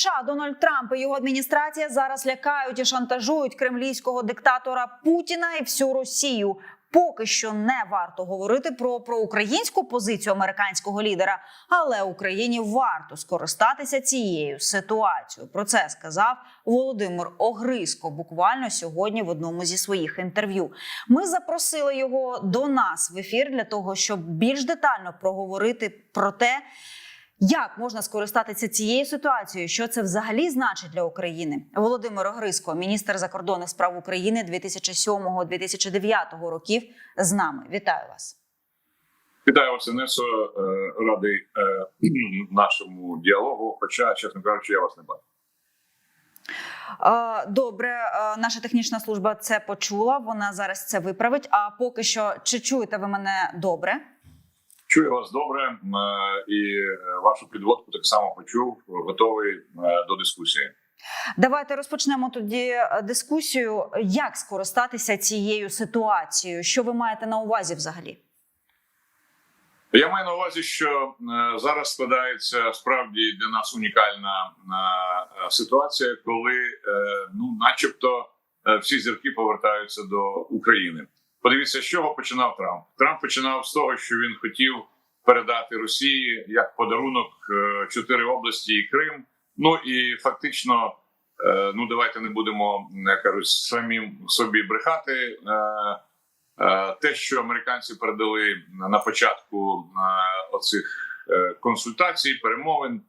США Дональд Трамп і його адміністрація зараз лякають і шантажують кремлівського диктатора Путіна і всю Росію. Поки що не варто говорити про проукраїнську позицію американського лідера, але Україні варто скористатися цією ситуацією. Про це сказав Володимир Огриско буквально сьогодні в одному зі своїх інтерв'ю. Ми запросили його до нас в ефір для того, щоб більш детально проговорити про те, як можна скористатися цією ситуацією? Що це взагалі значить для України? Володимир Огриско, міністр закордонних справ України 2007-2009 років, з нами. Вітаю вас. Вітаю вас, Інесо. Е, Радий е, нашому діалогу. Хоча, чесно кажучи, я вас не бачу. Добре, е, наша технічна служба це почула. Вона зараз це виправить. А поки що, чи чуєте ви мене добре? Чую вас добре е, і вашу підводку так само почув. Готовий е, до дискусії. Давайте розпочнемо тоді е, дискусію. Як скористатися цією ситуацією? Що ви маєте на увазі взагалі? Я маю на увазі, що зараз складається справді для нас унікальна ситуація, коли, ну, начебто, всі зірки повертаються до України. Подивіться, з чого починав Трамп. Трамп починав з того, що він хотів передати Росії як подарунок е, чотири області і Крим. Ну і фактично, е, ну давайте не будемо як кажуть, самим собі брехати. Е, Те, що американці передали на початку оцих консультацій, перемовин,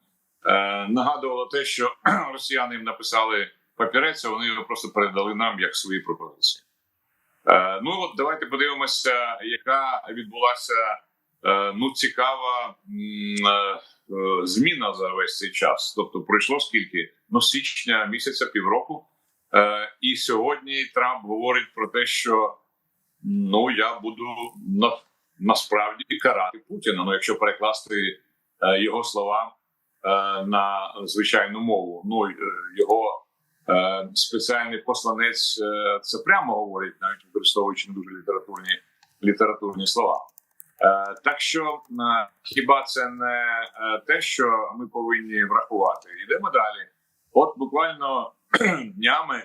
нагадувало те, що росіяни їм написали папірець, а вони його просто передали нам як свої пропозиції. Е, Ну от давайте подивимося, яка відбулася е, ну цікава е, зміна за весь цей час. Тобто, пройшло скільки? Ну, січня місяця, півроку. І сьогодні Трамп говорить про те, що ну я буду на, насправді карати Путіна. Ну, якщо перекласти його слова на звичайну мову, ну його спеціальний посланець е, це прямо говорить, навіть використовуючи не дуже літературні літературні слова. Е, так що е, хіба це не е, те, що ми повинні врахувати? Йдемо далі. От буквально днями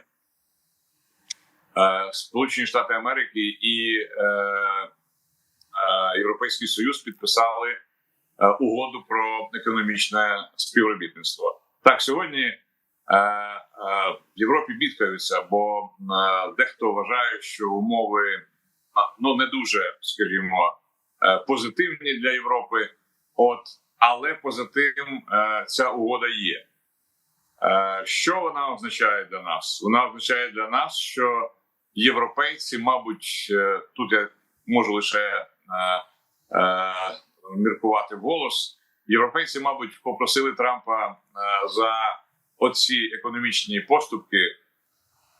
е, Сполучені Штати Америки і е, е, Європейський Союз підписали е, угоду про економічне співробітництво. Так, сьогодні е, е, в Європі бідкаються, бо е, дехто вважає, що умови е, ну не дуже, скажімо, е, позитивні для Європи. От, але е, ця угода є. Е, Що вона означає для нас? Вона означає для нас, що європейці, мабуть, е, тут я можу лише е, е, міркувати голос. Європейці, мабуть, попросили Трампа е, за оці економічні поступки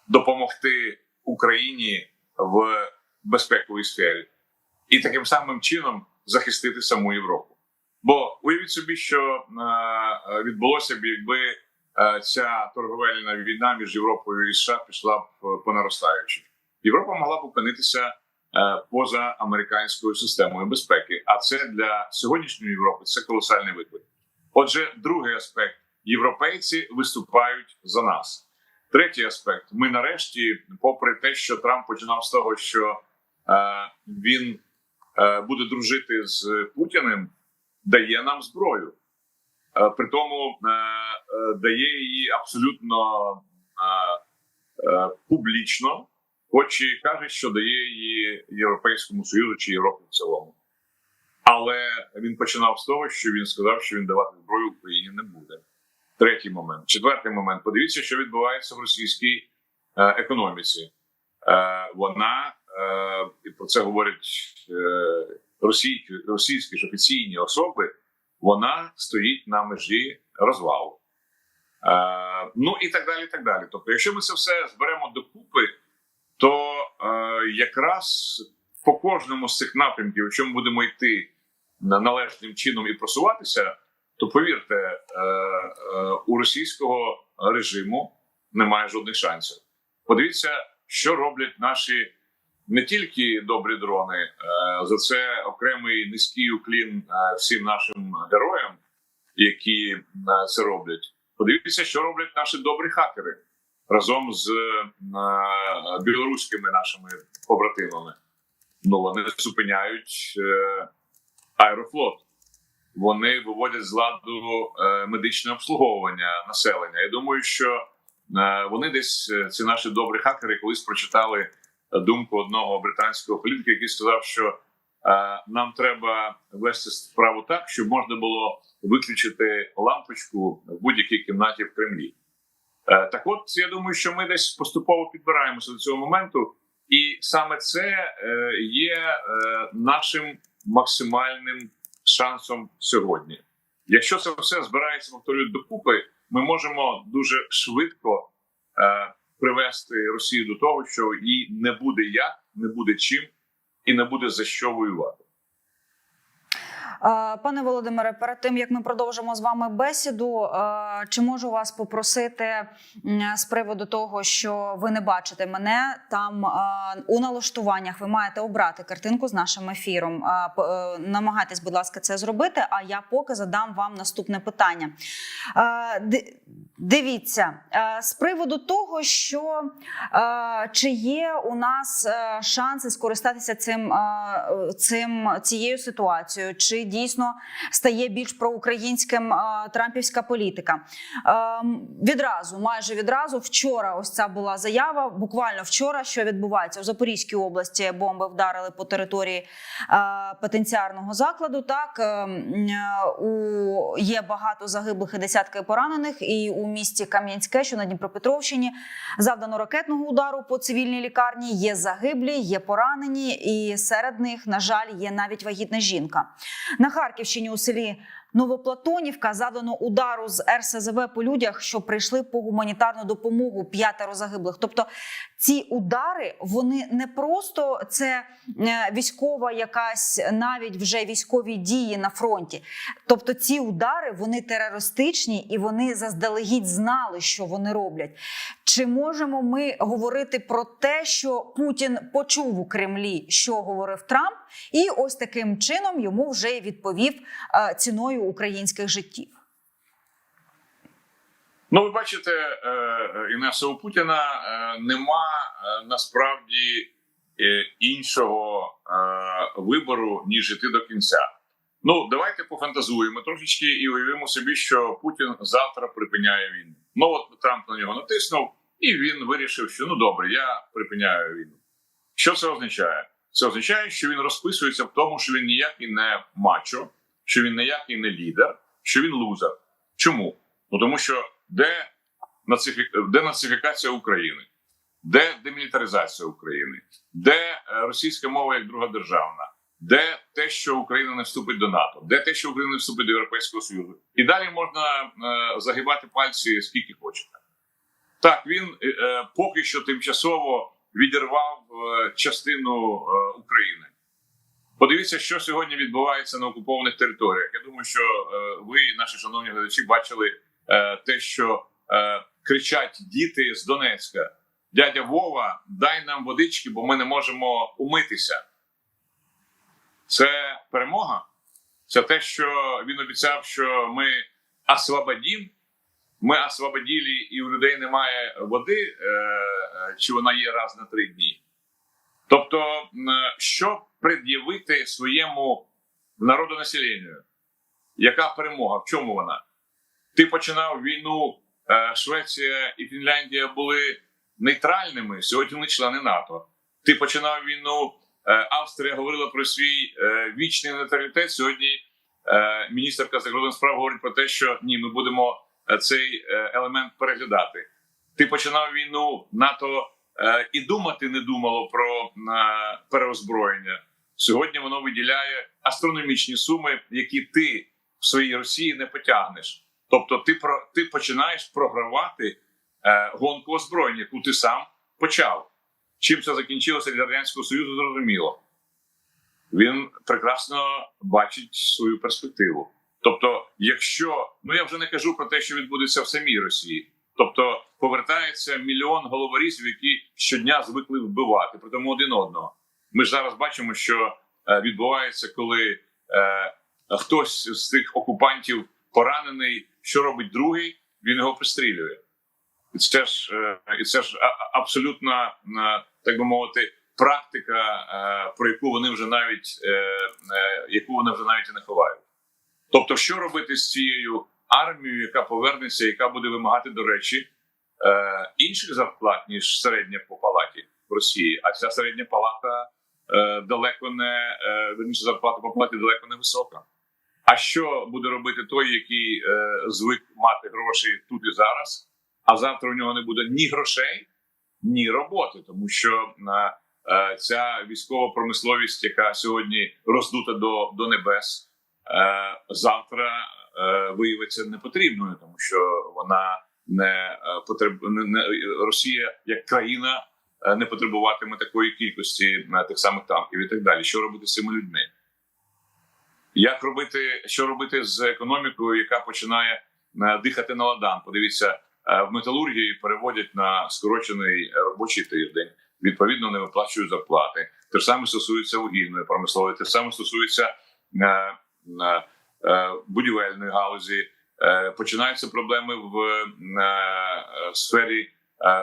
допомогти Україні в безпековій сфері і таким самим чином захистити саму Європу. Бо уявіть собі, що е, відбулося б, якби е, ця торговельна війна між Європою і США пішла б е, по наростаючій. Європа могла б опинитися поза американською системою безпеки. А це для сьогоднішньої Європи це колосальний виклик. Отже, другий аспект: європейці виступають за нас. Третій аспект: ми нарешті, попри те, що Трамп починав з того, що е, він е, буде дружити з Путіним, дає нам зброю. Е, При тому е, е, дає її абсолютно е, е, публічно, хоч і каже, що дає її Європейському Союзу чи Європі в цілому. Але він починав з того, що він сказав, що він давати зброю Україні не буде. Третій момент. Четвертий момент. Подивіться, що відбувається в російській е, економіці. Е, вона е, і про це говорять російські, російські ж офіційні особи. Вона стоїть на межі розвалу. Ну і так далі. так далі. Тобто, якщо ми це все зберемо докупи, то якраз по кожному з цих напрямків, якщо ми будемо йти на належним чином і просуватися, то повірте, е, е, у російського режиму немає жодних шансів. Подивіться, що роблять наші не тільки добрі дрони, е, за це окремий низький уклін всім нашим героям, які це роблять. Подивіться, що роблять наші добрі хакери разом з білоруськими нашими побратимами. Ну вони зупиняють аерофлот. Вони виводять з ладу е, медичне обслуговування населення. Я думаю, що е, вони десь е, ці наші добрі хакери колись прочитали думку одного британського політика, який сказав, що нам треба вести справу так, щоб можна було виключити лампочку в будь-якій кімнаті в Кремлі. Так, от я думаю, що ми десь поступово підбираємося до цього моменту, і саме це є нашим максимальним шансом сьогодні. Якщо це все збирається повторюю докупи, ми можемо дуже швидко е, привести Росію до того, що їй не буде як, не буде чим і не буде за що воювати. Е, Пане Володимире, перед тим як ми продовжимо з вами бесіду, е, чи можу вас попросити з приводу того, що ви не бачите мене там е, у налаштуваннях? Ви маєте обрати картинку з нашим ефіром. Намагайтесь, будь ласка, це зробити. А я поки задам вам наступне питання. Дивіться з приводу того, що чи є у нас шанси скористатися цим, цим цією ситуацією, чи дійсно стає більш проукраїнським е, трампівська політика? Е, Відразу, майже відразу, вчора ось ця була заява. Буквально вчора, що відбувається в Запорізькій області, бомби вдарили по території е, пенітенціарного закладу. Так е, м, е, у є багато загиблих і десятки поранених, і у місті Кам'янське, що на Дніпропетровщині, завдано ракетного удару по цивільній лікарні. Є загиблі, є поранені, і серед них, на жаль, є навіть вагітна жінка. На Харківщині у селі Новоплатонівка завдано удару з РСЗВ по людях, що прийшли по гуманітарну допомогу. П'ятеро загиблих. Тобто ці удари вони не просто це е, військова, якась навіть вже військові дії на фронті. Тобто, ці удари вони терористичні і вони заздалегідь знали, що вони роблять. Чи можемо ми говорити про те, що Путін почув у Кремлі, що говорив Трамп, і ось таким чином йому вже відповів е, ціною українських життів? Ну, ви бачите, е, е, Інеса, у Путіна е, нема насправді іншого вибору, ніж іти до кінця. Ну, давайте пофантазуємо трошечки і уявимо собі, що Путін завтра припиняє війну. Ну, от Трамп на нього натиснув, і він вирішив, що ну добре, я припиняю війну. Що це означає? Це означає, що він розписується в тому, що він ніякий не мачо, що він ніякий не лідер, що він лузер. Чому? Ну тому що де, де нацифікація України, де демілітаризація України, де е, російська мова як друга державна, де те, що Україна не вступить до НАТО, де те, що Україна не вступить до Європейського Союзу, і далі можна е, загибати пальці скільки хочете. Так, він е, поки що тимчасово відірвав частину України. Подивіться, що сьогодні відбувається на окупованих територіях. Я думаю, що ви, наші шановні глядачі, бачили те, що е, кричать діти з Донецька: дядя Вова, дай нам водички, бо ми не можемо умитися. Це перемога. Це те, що він обіцяв, що ми освободім. Ми освободили, і у людей немає води, е, е, чи вона є раз на три дні. Тобто, що пред'явити своєму народонаселенню? Яка перемога? В чому вона? Ти починав війну, е, Швеція і Фінляндія були нейтральними, сьогодні вони члени НАТО. Ти починав війну, е, Австрія говорила про свій е, вічний нейтралітет. Сьогодні міністерка закордонних справ говорить про те, що ні, ми будемо цей елемент переглядати. Ти починав війну, НАТО і думати не думало про переозброєння. Сьогодні воно виділяє астрономічні суми, які ти в своїй Росії не потягнеш. Тобто, ти про ти починаєш програвати е, гонку озброєння, яку ти сам почав. Чим це закінчилося для радянського союзу, зрозуміло. Він прекрасно бачить свою перспективу. Тобто, якщо ну я вже не кажу про те, що відбудеться в самій Росії, тобто повертається мільйон головорізів, які щодня звикли вбивати, при тому один одного. Ми ж зараз бачимо, що е, відбувається, коли е, хтось з тих окупантів поранений, що робить другий? він його пристрілює. І це ж, е, і це ж абсолютна, е, так би мовити, практика, е, про яку вони вже навіть е, е, яку вони вже навіть і не ховають. Тобто, що робити з цією армією, яка повернеться, яка буде вимагати, до речі, е, інших зарплат, ніж середня по палаті в Росії, а ця середня палата е, далеко не е, верніше, зарплата по палаті далеко не висока. А що буде робити той, який е, звик мати гроші тут і зараз, а завтра у нього не буде ні грошей, ні роботи, тому що е, е, ця військова промисловість, яка сьогодні роздута до, до небес, е, завтра е, виявиться непотрібною, тому що вона не е, потреб... не, Росія як країна е, не потребуватиме такої кількості тих самих танків і так далі. Що робити з цими людьми? Як робити, що робити з економікою, яка починає е, дихати на ладан? Подивіться, е, в металургії переводять на скорочений робочий тиждень. Відповідно, не виплачують зарплати. Те ж саме стосується вугільної промислової, те ж саме стосується е, будівельної галузі. Починаються проблеми в сфері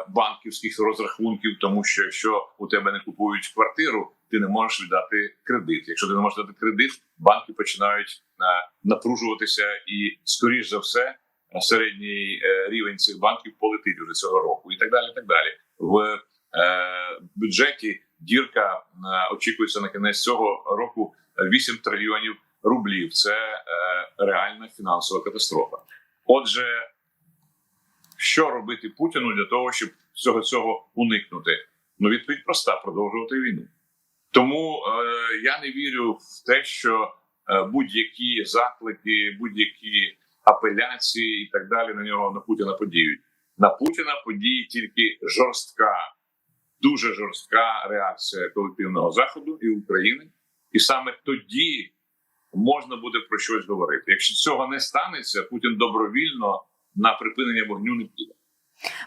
банківських розрахунків, тому що якщо у тебе не купують квартиру, ти не можеш віддати кредит. Якщо ти не можеш дати кредит, банки починають е, напружуватися, і скоріш за все е, середній е, рівень цих банків полетить уже цього року, і так далі. І так далі. В е, бюджеті дірка е, очікується на кінець цього року 8 трильйонів рублів. Це е, реальна фінансова катастрофа. Отже, що робити Путіну для того, щоб всього цього уникнути? Ну, відповідь проста: продовжувати війну. Тому е, я не вірю в те, що е, будь-які заклики, будь-які апеляції і так далі на нього на Путіна подіють. На Путіна подіє тільки жорстка, дуже жорстка реакція колективного заходу і України, і саме тоді можна буде про щось говорити. Якщо цього не станеться, Путін добровільно на припинення вогню не піде.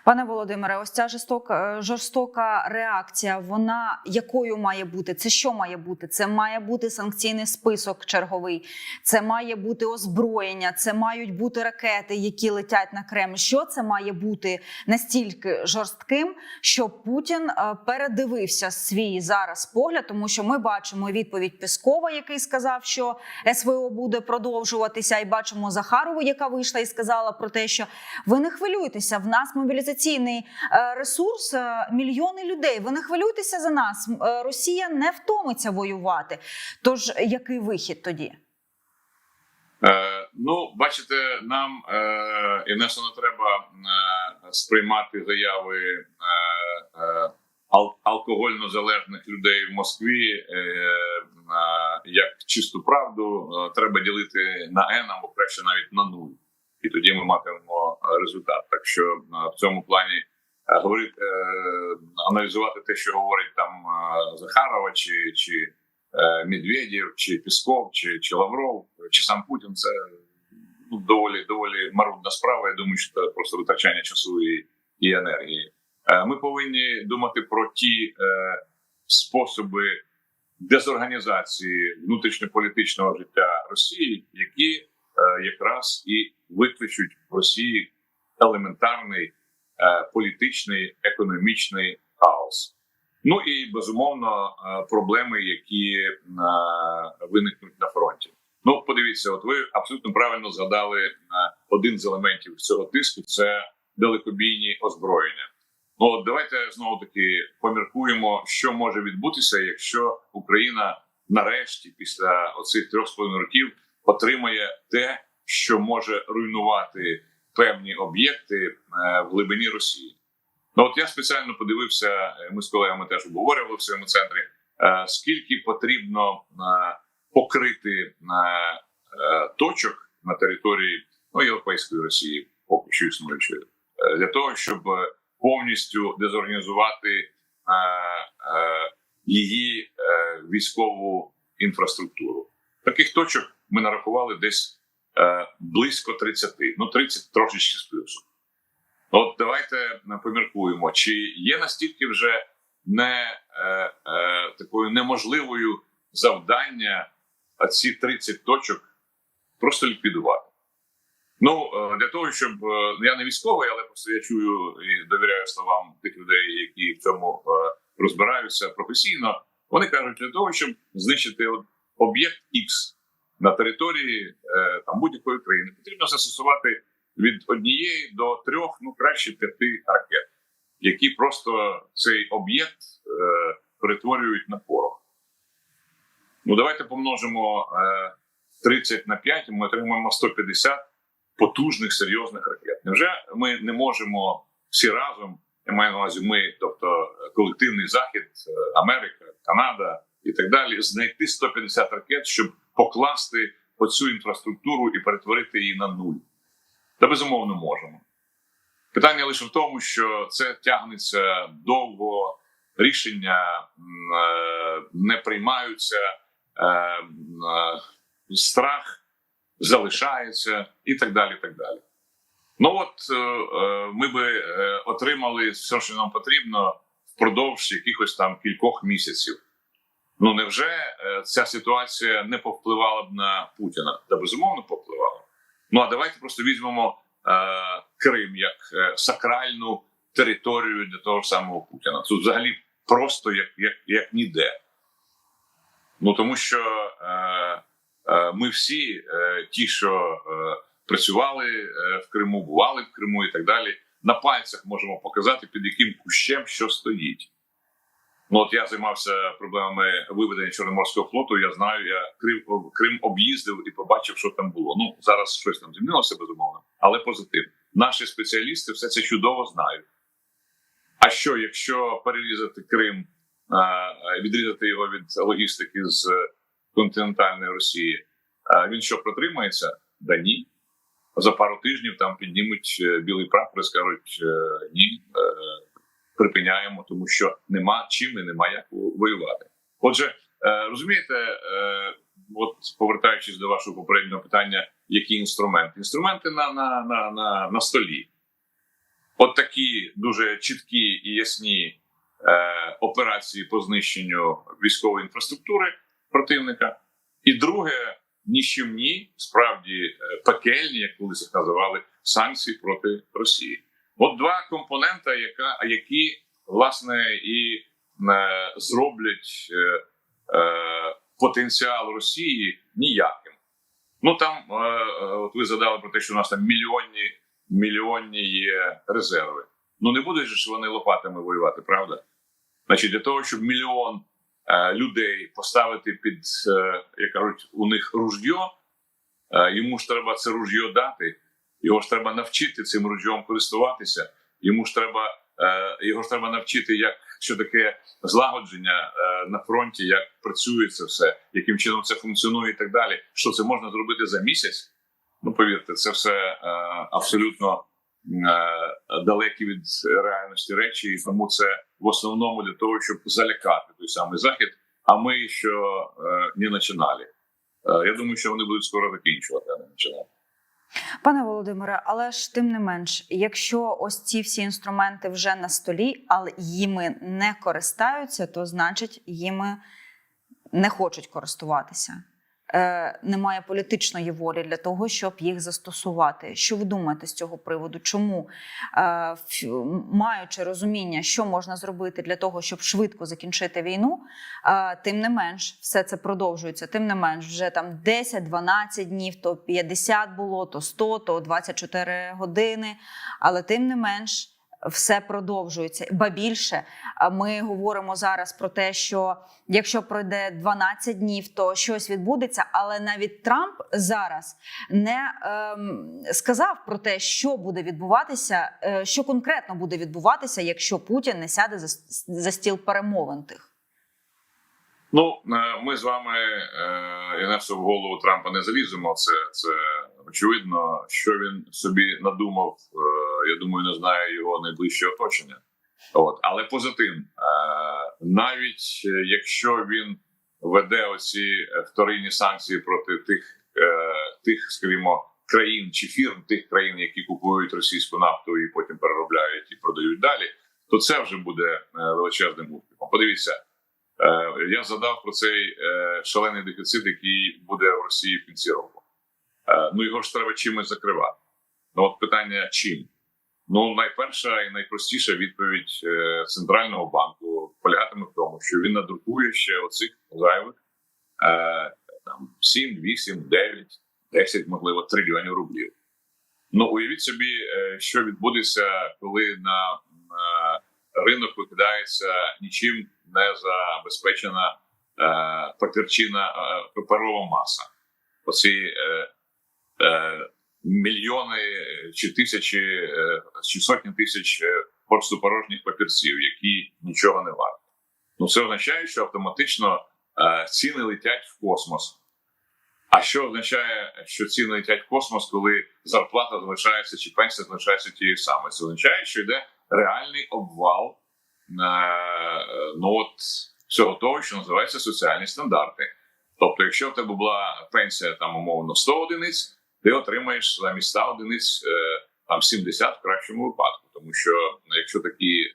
Пане Володимире, ось ця жорстока, жорстока реакція. Вона якою має бути? Це що має бути? Це має бути санкційний список черговий, це має бути озброєння, це мають бути ракети, які летять на Кремль. Що це має бути настільки жорстким, щоб Путін е, передивився свій зараз погляд, тому що ми бачимо відповідь Пескова, який сказав, що СВО буде продовжуватися, і бачимо Захарову, яка вийшла і сказала про те, що ви не хвилюйтеся, в нас мобілізаційний е, ресурс, е, мільйони людей. Ви не хвилюйтеся за нас. Е, Росія не втомиться воювати. Тож який вихід тоді? Е, ну, бачите, нам е, Інесо не треба е, сприймати заяви е, е, ал- алкогольно залежних людей в Москві е, е, як чисту правду. Е, треба ділити на N або краще навіть на нуль. І тоді ми матимемо е, результат. Так що е, в цьому плані е, говорити, аналізувати те, що говорить там Захарова чи, чи Медведєв, чи Пісков, чи, чи Лавров, чи сам Путін це ну, доволі доволі марудна справа. Я думаю, що це просто витрачання часу і, і енергії. Ми повинні думати про ті способи дезорганізації внутрішньополітичного життя Росії, які якраз і викличуть в Росії елементарний е, політичний економічний хаос. Ну і безумовно е, проблеми, які е, виникнуть на фронті. Ну, подивіться, от ви абсолютно правильно згадали е, один з елементів цього тиску це далекобійні озброєння. Ну от давайте знову таки поміркуємо, що може відбутися, якщо Україна нарешті, після оцих трьох з половиною років, отримає те, що може руйнувати певні об'єкти е, в глибині Росії. Ну от я спеціально подивився. е, Ми з колегами теж обговорювали в своєму центрі. е, Скільки потрібно покрити точок на території ну, Європейської Росії, поки що існуючої, для того, щоб повністю дезорганізувати її військову інфраструктуру. Таких точок ми нарахували десь е, близько 30, ну 30 трошечки з плюсом. От давайте е, поміркуємо, чи є настільки вже не е, е, такою неможливою завдання ці 30 точок просто ліквідувати. Ну е, для того, щоб е, я не військовий, але просто я чую і довіряю словам тих людей, які в цьому розбираються професійно. Вони кажуть, для того, щоб знищити об'єкт X на території е, там будь-якої країни, потрібно застосувати від однієї до трьох, ну краще п'яти ракет, які просто цей об'єкт е, перетворюють на порох. Ну давайте помножимо е, 30 на 5, і ми отримаємо 150 потужних серйозних ракет. Невже ми не можемо всі разом, я маю на увазі ми, тобто е, колективний захід, е, Америка, Канада і так далі, знайти 150 ракет, щоб покласти оцю інфраструктуру і перетворити її на нуль? Та безумовно можемо. Питання лише в тому, що це тягнеться довго, рішення е, не приймаються, е, е, страх залишається і так далі. так далі. Ну от ми би отримали все, що нам потрібно впродовж якихось там кількох місяців. Ну невже е, ця ситуація не повпливала б на Путіна? Та безумовно повпливала. Ну а давайте просто візьмемо е, Крим як е, сакральну територію для того ж самого Путіна. Тут взагалі просто як, як, як ніде. Ну тому що е, е, ми всі, е, ті, що е, працювали е, в Криму, бували в Криму і так далі, на пальцях можемо показати, під яким кущем що стоїть. Ну, от я займався проблемами виведення Чорноморського флоту. Я знаю, я Крим, Крим об'їздив і побачив, що там було. Ну зараз щось там змінилося безумовно, але позитивно. Наші спеціалісти все це чудово знають. А що, якщо перерізати Крим, відрізати його від логістики з континентальної Росії, він що протримається? Да ні. За пару тижнів там піднімуть е, білий прапор і скажуть е, ні, е, припиняємо, тому що нема чим і нема як воювати. Отже, е, розумієте, е, от повертаючись до вашого попереднього питання, які інструменти? Інструменти на, на, на, на, на столі. От такі дуже чіткі і ясні е, операції по знищенню військової інфраструктури противника. І друге, ніщівні, справді е, пекельні, як колись їх називали, санкції проти Росії. От два компонента, яка, які власне і е, зроблять е, е, потенціал Росії ніяким. Ну там е, е, от ви задали про те, що у нас там мільйонні мільйонні є резерви. Ну не будуть ж вони лопатами воювати, правда? Значить, для того, щоб мільйон е, людей поставити під, е, як кажуть, у них ружьо, е, йому ж треба це ружьо дати, його ж треба навчити цим ружьом користуватися. Йому ж треба е, його ж треба навчити, як що таке злагодження е, на фронті, як працює це все, яким чином це функціонує, і так далі. Що це можна зробити за місяць? Ну повірте, це все е, абсолютно е, далекі від реальності речі, і тому це в основному для того, щоб залякати той самий захід. А ми що не починали. Я думаю, що вони будуть скоро закінчувати, а не починати. Пане Володимире, але ж тим не менш, якщо ось ці всі інструменти вже на столі, але їми не користаються, то значить їми не хочуть користуватися. Е, немає політичної волі для того, щоб їх застосувати. Що ви думаєте з цього приводу? Чому е, маючи розуміння, що можна зробити для того, щоб швидко закінчити війну, е, тим не менш, все це продовжується. Тим не менш, вже там 10-12 днів, то 50 було, то 100, то 24 години. Але тим не менш. Все продовжується, ба більше ми говоримо зараз про те, що якщо пройде 12 днів, то щось відбудеться. Але навіть Трамп зараз не ем, сказав про те, що буде відбуватися, е, що конкретно буде відбуватися, якщо Путін не сяде за, за стіл перемовин тих. Ну е, ми з вами е, я в голову Трампа не заліземо. Це це очевидно, що він собі надумав. Е, я думаю, не знає його найближче оточення. От але поза тим, навіть якщо він веде оці вторинні санкції проти тих, тих, скажімо, країн чи фірм тих країн, які купують російську нафту і потім переробляють і продають далі, то це вже буде величезним успіхом. Подивіться. Е, Я задав про цей е, шалений дефіцит, який буде в Росії в кінці року. Е, Ну його ж треба чимось закривати. Ну от питання чим? Ну, найперша і найпростіша відповідь центрального банку полягатиме в тому, що він надрукує ще оцих зайвих там 7, 8, 9, 10, можливо, трильйонів рублів. Ну, уявіть собі, що відбудеться, коли на ринок викидається нічим не забезпечена е, папірчина, е, паперова маса. Оці е, е, мільйони чи тисячі е, чи сотні тисяч е, пустопорожніх папірців, які нічого не варті. Ну це означає, що автоматично е, ціни летять в космос. А що означає, що ціни летять в космос, коли зарплата залишається чи пенсія залишається тією самою? Це означає, що йде реальний обвал е, ну от всього того, що називається соціальні стандарти. Тобто, якщо в тебе була пенсія там умовно 100 одиниць, ти отримаєш замість 100 одиниць е, там 70 в кращому випадку. Тому що якщо такі е,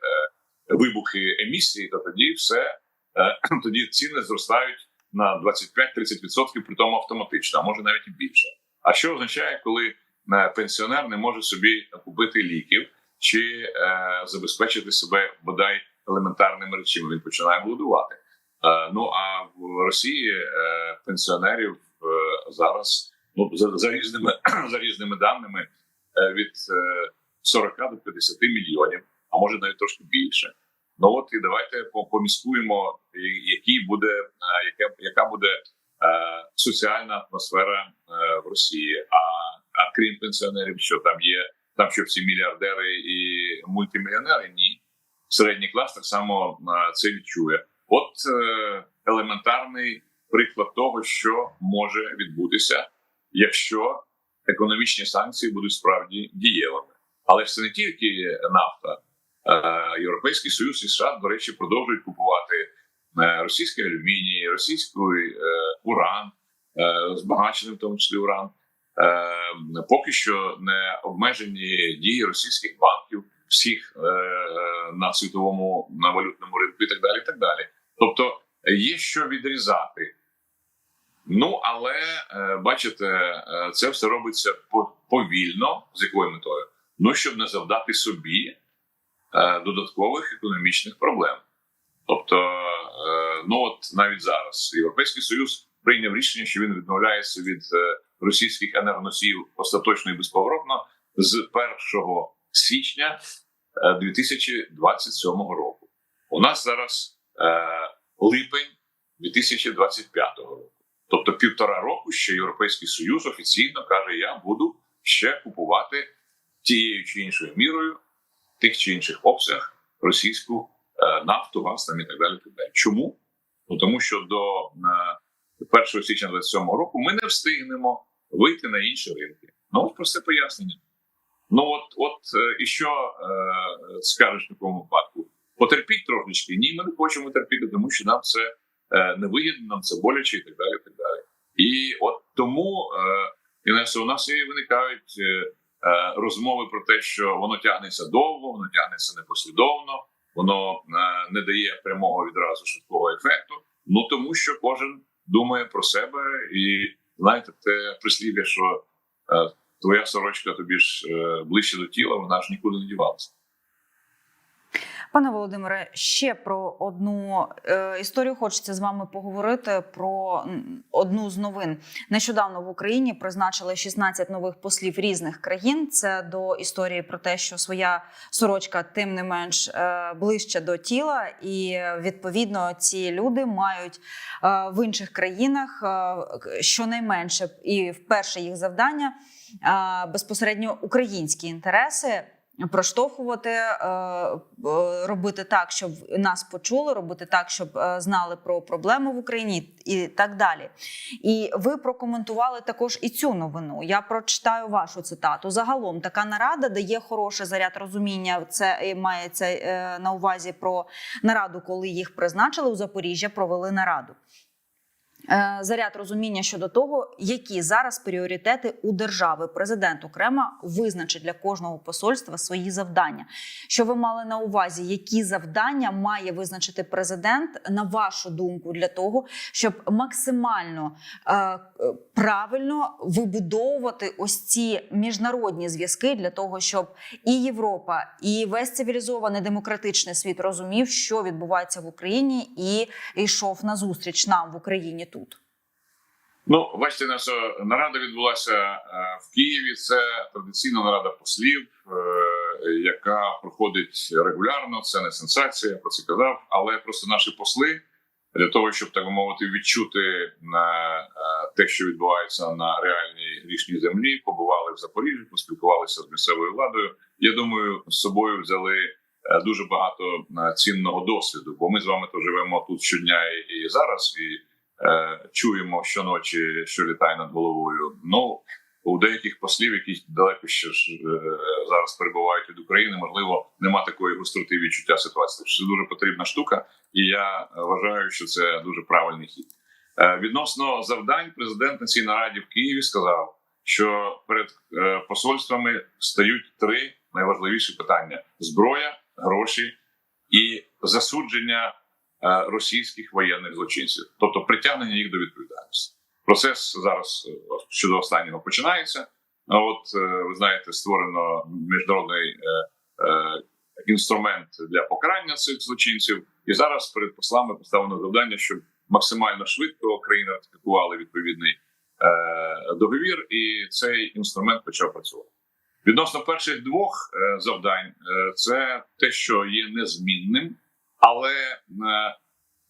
вибухи емісії, то тоді все е, тоді ціни зростають на 25-30%, при тому автоматично, а може навіть і більше. А що означає, коли е, пенсіонер не може собі купити ліків чи е, забезпечити себе бодай елементарними речами? Він починає голодувати. Е, ну а в Росії е, пенсіонерів е, зараз ну за, за різними за різними даними е, від е, 40 до 50 мільйонів, а може навіть трошки більше. Ну от і давайте по- поміскуємо, який буде е, яка, яка буде е, соціальна атмосфера е, в Росії. А, а крім пенсіонерів, що там є, там що всі мільярдери і мультимільйонери, ні. Середній клас так само це відчує. От е, елементарний приклад того, що може відбутися, якщо економічні санкції будуть справді дієвими. Але це не тільки нафта. Е, Європейський Союз і США, до речі, продовжують купувати е, російський алюміній, російський уран, збагачений в тому числі уран. Е, поки що не обмежені дії російських банків, всіх е, на світовому на валютному ринку і так далі. І так далі. Тобто є що відрізати. Ну але е, бачите, це все робиться повільно, з якою метою? Ну щоб не завдати собі додаткових економічних проблем. Тобто, ну от навіть зараз Європейський Союз прийняв рішення, що він відмовляється від російських енергоносіїв остаточно і безповоротно з 1 січня е, 2027 року. У нас зараз е, липень 2025 року. Тобто півтора року ще Європейський Союз офіційно каже: я буду ще купувати тією чи іншою мірою тих чи інших обсягах російську е, нафту, газ там і так далі. Так далі. Чому? Ну тому що до е, 1 січня 27 року ми не встигнемо вийти на інші ринки. Ну от просте пояснення. Ну от, от е, і що е, скажеш в такому випадку? Потерпіть трошечки. Ні, ми не хочемо терпіти, тому що нам це е, невигідно, нам це боляче і так далі. І так далі. І от тому е, у нас і виникають е, е, розмови про те, що воно тягнеться довго, воно тягнеться непослідовно, воно е, не дає прямого відразу швидкого ефекту. Ну тому що кожен думає про себе, і знаєте, те прислів'я, що е, твоя сорочка тобі ж е, ближче до тіла, вона ж нікуди не дівалася. Пане Володимире, ще про одну е, історію хочеться з вами поговорити про одну з новин. Нещодавно в Україні призначили 16 нових послів різних країн. Це до історії про те, що своя сорочка тим не менш е, ближче до тіла, і е, відповідно ці люди мають е, в інших країнах е, щонайменше і вперше їх завдання е, безпосередньо українські інтереси проштовхувати, е, е, робити так, щоб нас почули, робити так, щоб е, знали про проблеми в Україні і так далі. І ви прокоментували також і цю новину. Я прочитаю вашу цитату. Загалом така нарада дає хороший заряд розуміння. Це мається на увазі про нараду, коли їх призначили у Запоріжжя, провели нараду. Е, заряд розуміння щодо того, які зараз пріоритети у держави. Президент окремо визначить для кожного посольства свої завдання. Що ви мали на увазі, які завдання має визначити президент на вашу думку для того, щоб максимально е, правильно вибудовувати ось ці міжнародні зв'язки для того, щоб і Європа, і весь цивілізований демократичний світ розумів, що відбувається в Україні, і йшов на зустріч нам в Україні тут. Ну, бачите, наша нарада відбулася е, в Києві. Це традиційна нарада послів, е, яка проходить регулярно. Це не сенсація, я про це казав. Але просто наші посли для того, щоб так мовити, відчути на е, те, що відбувається на реальній грішній землі, побували в Запоріжжі, поспілкувалися з місцевою владою. Я думаю, з собою взяли дуже багато цінного досвіду, бо ми з вами то живемо тут щодня і, зараз. і чуємо щоночі, що літає над головою. Ну у деяких послів, які далеко ще ж е, зараз перебувають від України, можливо, нема такої гостроти відчуття ситуації. Це дуже потрібна штука, і я вважаю, що це дуже правильний хід. Е, відносно завдань, президент на цій нараді в Києві сказав, що перед е, посольствами стають три найважливіші питання: зброя, гроші і засудження е, російських воєнних злочинців, тобто притягнення їх до відповідальності. Процес зараз е, щодо останнього починається. От е, ви знаєте, створено міжнародний е, е, інструмент для покарання цих злочинців, і зараз перед послами поставлено завдання, щоб максимально швидко країни ратифікували відповідний е, договір, і цей інструмент почав працювати. Відносно перших двох е, завдань, е, це те, що є незмінним, але е,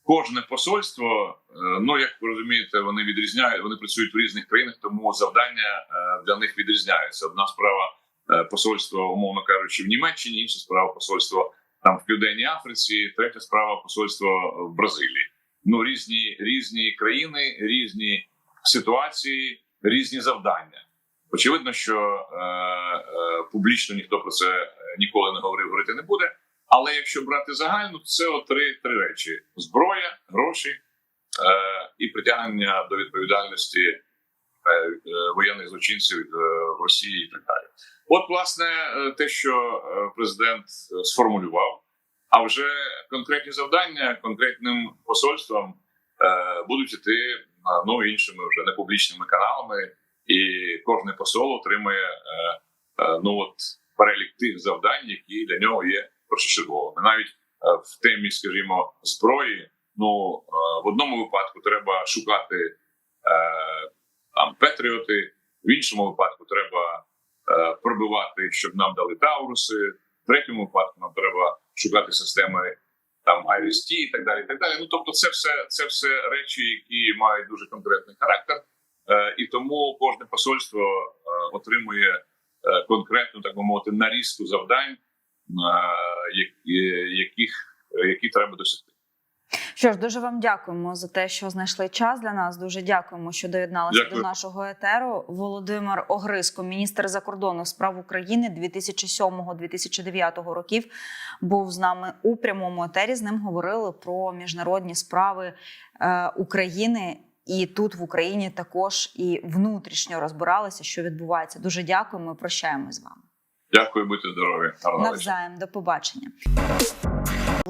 кожне посольство, е, ну як ви розумієте, вони відрізняють, вони працюють в різних країнах, тому завдання е, для них відрізняються. Одна справа посольство, умовно кажучи, в Німеччині, інша справа посольство там в Південній Африці, третя справа посольство в Бразилії. Ну різні різні країни, різні ситуації, різні завдання. Очевидно, що е, е, публічно ніхто про це ніколи не говорив, говорити не буде. Але якщо брати загально, це три, три речі: зброя, гроші е, і притягнення до відповідальності е, е, воєнних злочинців е, в Росії і так далі. От, власне, е, те, що е, президент е, сформулював, а вже конкретні завдання конкретним посольствам е, будуть іти ну, іншими вже непублічними каналами, і кожний посол отримує е, е, ну от перелік тих завдань, які для нього є першочерговими. Навіть е, в темі, скажімо, зброї. Ну е, в одному випадку треба шукати е, там патріоти, в іншому випадку треба пробивати, щоб нам дали тауруси. В третьому випадку нам треба шукати системи там IRST і так далі. І так далі. Ну тобто, це все це все речі, які мають дуже конкретний характер, і тому кожне посольство отримує конкретну, так би мовити, нарізку завдань, яких які треба досягти. Що ж, дуже вам дякуємо за те, що знайшли час для нас. Дуже дякуємо, що доєдналися Дякую. до нашого етеру. Володимир Огриско, міністр закордонних справ України 2007-2009 років, був з нами у прямому етері. З ним говорили про міжнародні справи е, України. І тут в Україні також і внутрішньо розбиралися, що відбувається. Дуже дякуємо. Прощаємось з вами. Дякую, будьте здорові. Гарного. Навзаєм до побачення.